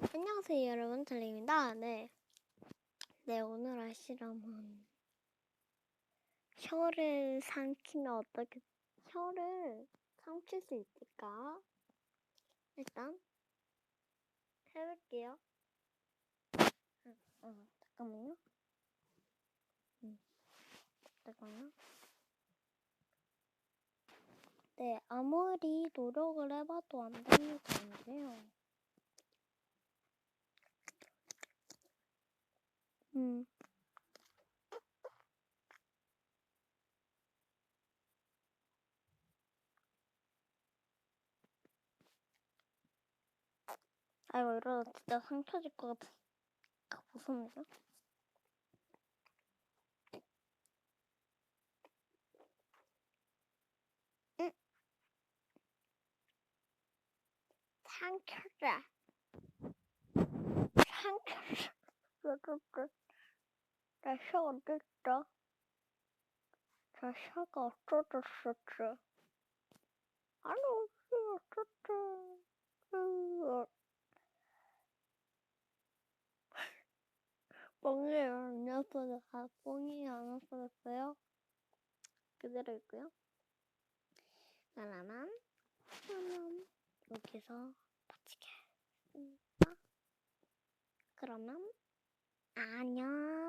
안녕하세요 여러분. 달리입니다. 네. 네 오늘 할 실험은 혀를 삼키면 어떻게 혀를 삼킬 수 있을까? 일단 해볼게요. 어, 어, 잠깐만요. 음, 잠깐만요. 네 아무리 노력을 해봐도 안 되는 건데요 음. 아 이거 이러다 진짜 상처 줄것 같아. 아, 무섭네요. 응. 상처다. 상처다. 나혀 어딨어? 저 혀가 없어졌었지. 아니 없어졌었지. 으, 뻥이에요. 안 없어져. 아, 뻥이 안 없어졌어요. 그대로 있고요. 나나만, 나나만 여기서 받치게. 그러면 안녕.